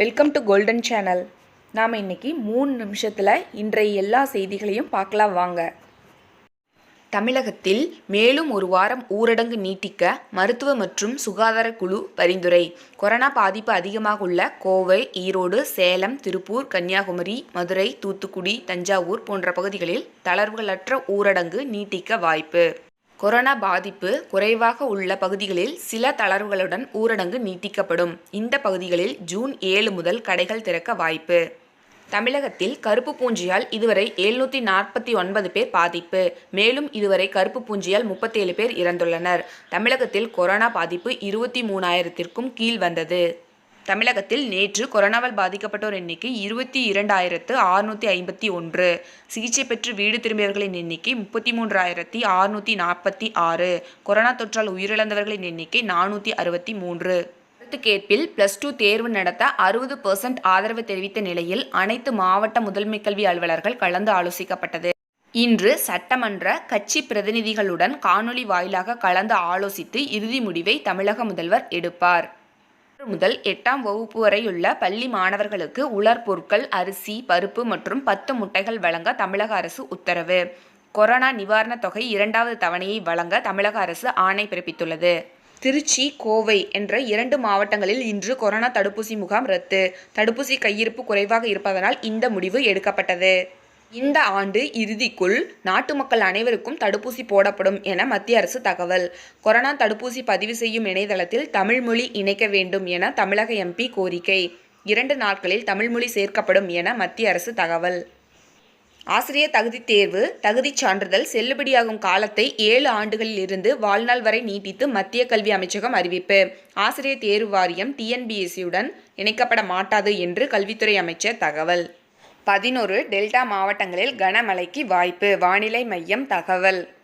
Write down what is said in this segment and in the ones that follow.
Welcome to golden channel நாம் இன்னைக்கு மூணு நிமிஷத்தில் இன்றைய எல்லா செய்திகளையும் பார்க்கலாம் வாங்க. தமிழகத்தில் மேலும் ஒரு வாரம் ஊரடங்கு நீட்டிக்க மருத்துவ மற்றும் சுகாதார குழு பரிந்துரை. கொரோனா பாதிப்பு அதிகமாக உள்ள கோவை ஈரோடு சேலம் திருப்பூர் கன்னியாகுமரி மதுரை தூத்துக்குடி தஞ்சாவூர் போன்ற பகுதிகளில் தளர்வுகளற்ற ஊரடங்கு நீட்டிக்க வாய்ப்பு. கொரோனா பாதிப்பு குறைவாக உள்ள பகுதிகளில் சில தளர்வுகளுடன் ஊரடங்கு நீட்டிக்கப்படும். இந்த பகுதிகளில் ஜூன் ஏழு முதல் கடைகள் திறக்க வாய்ப்பு. தமிழகத்தில் கருப்பு பூஞ்சியால் இதுவரை எழுநூற்றி நாற்பத்தி ஒன்பது பேர் பாதிப்பு. மேலும் இதுவரை கருப்பு பூஞ்சியால் முப்பத்தேழு பேர் இறந்துள்ளனர். தமிழகத்தில் கொரோனா பாதிப்பு இருபத்தி மூணாயிரத்திற்கும் கீழ் வந்தது. தமிழகத்தில் நேற்று கொரோனாவால் பாதிக்கப்பட்டோர் எண்ணிக்கை இருபத்தி இரண்டாயிரத்து அறுநூற்றி ஐம்பத்தி ஒன்று. சிகிச்சை பெற்று வீடு திரும்பியவர்களின் எண்ணிக்கை முப்பத்தி மூன்றாயிரத்தி அறுநூற்றி நாற்பத்தி ஆறு. கொரோனா தொற்றால் உயிரிழந்தவர்களின் எண்ணிக்கை நானூற்றி அறுபத்தி மூன்று. கருத்து கேட்பில் பிளஸ் டூ தேர்வு நடத்த அறுபது பெர்சன்ட் ஆதரவு தெரிவித்த நிலையில் அனைத்து மாவட்ட முதன்மை கல்வி அலுவலர்கள் கலந்து ஆலோசிக்கப்பட்டது. இன்று சட்டமன்ற கட்சி பிரதிநிதிகளுடன் காணொலி வாயிலாக கலந்து ஆலோசித்து இறுதி முடிவை தமிழக முதல்வர் எடுப்பார். முதல் எட்டாம் வகுப்பு வரையுள்ள பள்ளி மாணவர்களுக்கு உலர் பொருட்கள் அரிசி பருப்பு மற்றும் பத்து முட்டைகள் வழங்க தமிழக அரசு உத்தரவு. கொரோனா நிவாரணத் தொகை இரண்டாவது தவணையை வழங்க தமிழக அரசு ஆணை பிறப்பித்துள்ளது. திருச்சி கோவை என்ற இரண்டு மாவட்டங்களில் இன்று கொரோனா தடுப்பூசி முகாம் ரத்து. தடுப்பூசி கையிருப்பு குறைவாக இருப்பதனால் இந்த முடிவு எடுக்கப்பட்டது. இந்த ஆண்டு இறுதிக்குள் நாட்டு மக்கள் அனைவருக்கும் தடுப்பூசி போடப்படும் என மத்திய அரசு தகவல். கொரோனா தடுப்பூசி பதிவு செய்யும் இணையதளத்தில் தமிழ்மொழி இணைக்க வேண்டும் என தமிழக எம்பி கோரிக்கை. இரண்டு நாட்களில் தமிழ்மொழி சேர்க்கப்படும் என மத்திய அரசு தகவல். ஆசிரியர் தகுதி தேர்வு தகுதிச் சான்றிதழ் செல்லுபடியாகும் காலத்தை ஏழு ஆண்டுகளில் இருந்து வாழ்நாள் வரை நீட்டித்து மத்திய கல்வி அமைச்சகம் அறிவிப்பு. ஆசிரியர் தேர்வு வாரியம் டிஎன்பிஎஸ்சியுடன் இணைக்கப்பட மாட்டாது என்று கல்வித்துறை அமைச்சர் தகவல். பதினொரு டெல்டா மாவட்டங்களில் கனமழைக்கு வாய்ப்பு. வானிலை மையம் தகவல்.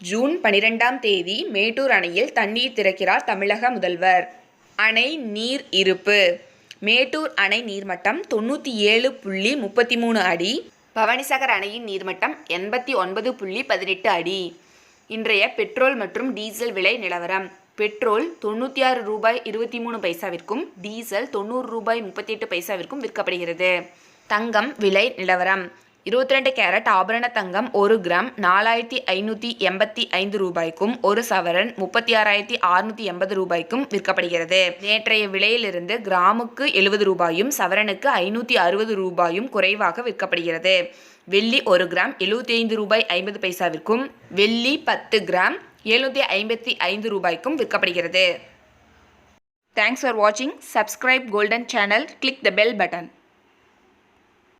ஜூன் பனிரெண்டாம் தேதி மேட்டூர் அணையில் தண்ணீர் திறக்கிறார் தமிழக முதல்வர். அணை நீர் இருப்பு. மேட்டூர் அணை நீர்மட்டம் தொண்ணூற்றி ஏழு புள்ளி முப்பத்தி மூணு அடி. பவனிசாகர் அணையின் நீர்மட்டம் எண்பத்தி ஒன்பது புள்ளி பதினெட்டு அடி. இன்றைய பெட்ரோல் மற்றும் டீசல் விலை நிலவரம். பெட்ரோல் தொண்ணூற்றி ஆறு ரூபாய் இருபத்தி மூணு பைசாவிற்கும் டீசல் தொண்ணூறு ரூபாய் முப்பத்தி எட்டு பைசாவிற்கும் விற்கப்படுகிறது. தங்கம் விலை நிலவரம். இருபத்தி ரெண்டு கேரட் ஆபரண தங்கம் ஒரு கிராம் நாலாயிரத்தி ஐநூற்றி எண்பத்தி ஐந்து ரூபாய்க்கும் ஒரு சவரன் முப்பத்தி ஆறாயிரத்தி அறுநூற்றி எண்பது ரூபாய்க்கும் விற்கப்படுகிறது. நேற்றைய விலையிலிருந்து கிராமுக்கு எழுபது ரூபாயும் சவரனுக்கு ஐநூற்றி அறுபது ரூபாயும் குறைவாக விற்கப்படுகிறது. வெள்ளி ஒரு கிராம் எழுபத்தி ஐந்து ரூபாய் ஐம்பது பைசாவிற்கும் வெள்ளி பத்து கிராம் எழுநூற்றி ஐம்பத்தி ஐந்து ரூபாய்க்கும் விற்கப்படுகிறது. தேங்க்ஸ் ஃபார் வாட்சிங் subscribe golden channel click the bell button